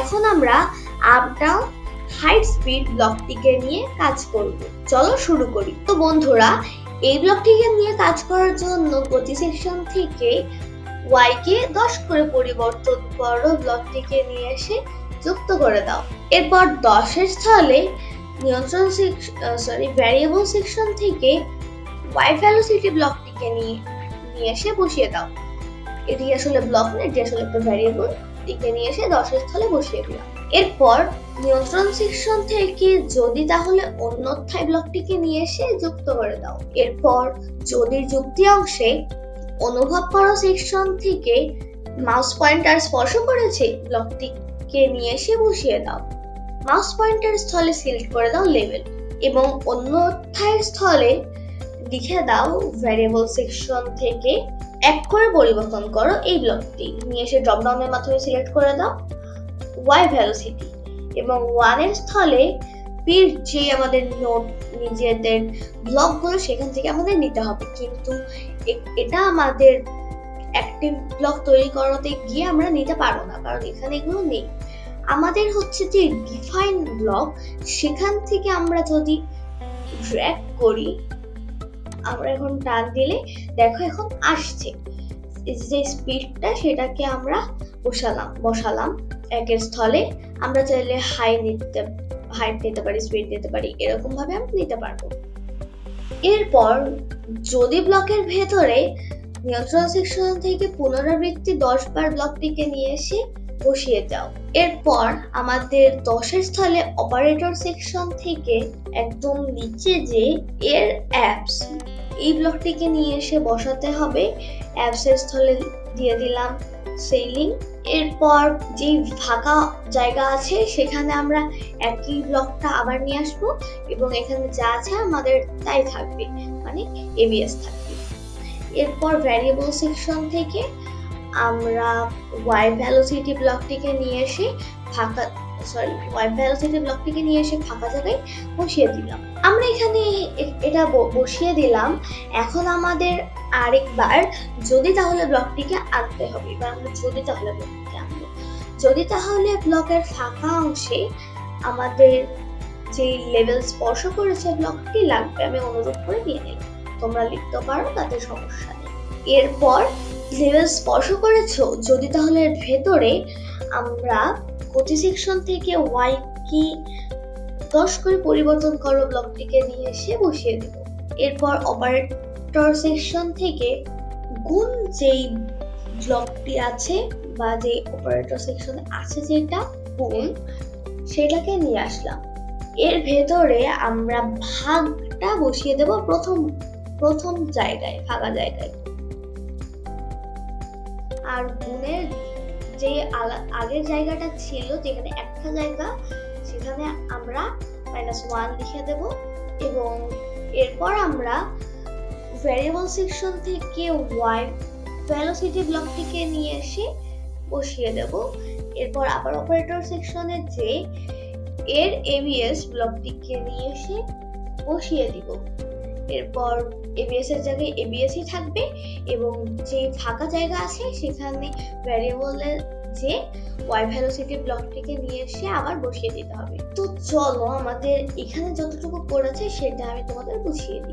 এখন আমরা up down height speed ব্লকটিকে নিয়ে কাজ করব। চলো শুরু করি। তো বন্ধুরা, এই ব্লকটিকে নিয়ে কাজ করার জন্য গতি সেকশন থেকে y কে দশ করে পরিবর্তন করো ব্লকটিকে নিয়ে এসে যুক্ত করে দাও। এরপর দশের স্থলে নিয়ন্ত্রণ সরি ভ্যারিয়েবল সেকশন থেকে y ভ্যালোসিটি ব্লকটিকে নিয়ে নিয়ে এসে বসিয়ে দাও। এটি আসলে ব্লক না এটি আসলে একটা ভ্যারিয়েবল এটিকে নিয়ে এসে দশের স্থলে বসিয়ে দিলাম। এরপর নিয়ন্ত্রণ সেকশন থেকে যদি তাহলে অন্যথায় ব্লকটিকে নিয়ে এসে যুক্ত করে দাও। এরপর যদি যুক্তি অংশে অনুভব করো সেকশন থেকে মাউস পয়েন্টার স্পর্শ করেছে ব্লকটিকে নিয়ে এসে বসিয়ে দাও। মাউস পয়েন্টার স্থলে সিলেক্ট করে দাও লেভেল এবং অন্যথায় স্থলে লিখে দাও ভ্যারিয়েবল সেকশন থেকে এক করে পরিবর্তন করো এই ব্লকটি নিয়ে এসে ড্রপ ডাউনের মাধ্যমে সিলেক্ট করে দাও। ওয়াই ভ্যালোসিটি এবং ওয়ানের স্থলে পির যে আমাদের নোট নিজেদের ব্লকগুলো সেখান থেকে আমাদের নিতে হবে। কিন্তু এটা আমাদের অ্যাক্টিভ ব্লক তৈরি করাতে গিয়ে আমরা নিতে পারব না, কারণ এখানে এগুলো নেই। আমাদের হচ্ছে যে ডিফাইন ব্লক সেখান থেকে আমরা যদি ড্র্যাগ করি আমরা এখন টান দিলে, দেখো এখন আসছে। যে স্পিডটা সেটাকে আমরা বসালাম বসালাম। একের স্থলে আমরা চাইলে হাই নিতে হাইট নিতে পারি স্পিড নিতে পারি এরকম ভাবে আমরা নিতে পারব। এরপর যদি ব্লকের ভেতরে নিয়ন্ত্রণ সেকশন থেকে পুনরাবৃত্তি দশ বার ব্লকটিকে নিয়ে এসে বসিয়ে দাও। এরপর আমাদের দশের স্থলে অপারেটর সেকশন থেকে একদম নিচে যে এর অ্যাপস এই ব্লকটিকে নিয়ে এসে বসাতে হবে। অ্যাপসের স্থলে দিয়ে দিলাম সেলিং এরপর যে ফাঁকা জায়গা আছে, সেখানে আমরা একই ব্লকটা আবার নিয়ে আসব এবং এখানে যা আছে আমাদের তাই থাকবে মানে এবিএস থাকবে। এরপর ভ্যারিয়েবল সেকশন থেকে আমরা ওয়াই ভ্যালোসিটি ব্লকটিকে নিয়ে এসে ফাঁকা সরি ওয়াই ভ্যালোসিটি ব্লকটিকে নিয়ে এসে ফাঁকা জায়গায় বসিয়ে দিলাম। আমরা এখানে এটা বসিয়ে দিলাম। এখন আমাদের আরেকবার যদি তাহলে ব্লকটিকে আনতে হবে। এবার আমরা যদি তাহলে ব্লকটিকে আনব যদি তাহলে ব্লকের ফাঁকা অংশে আমাদের যে লেভেল স্পর্শ করেছে ব্লকটি লাগবে, আমি অনুরোধ করে নিয়ে নিলাম তোমরা লিখতে পারো, তাতে সমস্যা নেই। এরপর লেভেল স্পর্শ করেছ, যদি তাহলে ভেতরে আমরা গতি সেকশন থেকে ওয়াই কি দশ করে পরিবর্তন করো ব্লকটিকে নিয়ে এসে বসিয়ে দেব। এরপর অপারেটর সেকশন থেকে গুণ যেই ব্লকটি আছে বা যে অপারেটর সেকশনে আছে যেটা গুণ সেটাকে নিয়ে আসলাম। এর ভেতরে আমরা ভাগটা বসিয়ে দেব প্রথম প্রথম জায়গায়, ফাঁকা জায়গায়। আর গুণের যে আগের জায়গাটা ছিল যেখানে একটা জায়গা, সেখানে আমরা মাইনাস ওয়ান লিখে দেব এবং এরপর আমরা ভ্যারিয়েবল সেকশন থেকে ওয়াই ভ্যালোসিটি ব্লকটিকে নিয়ে এসে বসিয়ে দেব। এরপর আবার অপারেটর সেকশনে যে এর এবিএস ব্লকটিকে নিয়ে এসে বসিয়ে দিব। এরপর এবিএস এর জায়গায় এবিএসই থাকবে এবং যে ফাঁকা জায়গা আছে সেখানে ভ্যারিয়েবলের যে ওয়াই ভ্যালোসিটি ব্লকটিকে নিয়ে এসে আবার বসিয়ে দিতে হবে। তো চলো আমাদের এখানে যতটুকু করেছে সেটা আমি তোমাদের বুঝিয়ে দিই।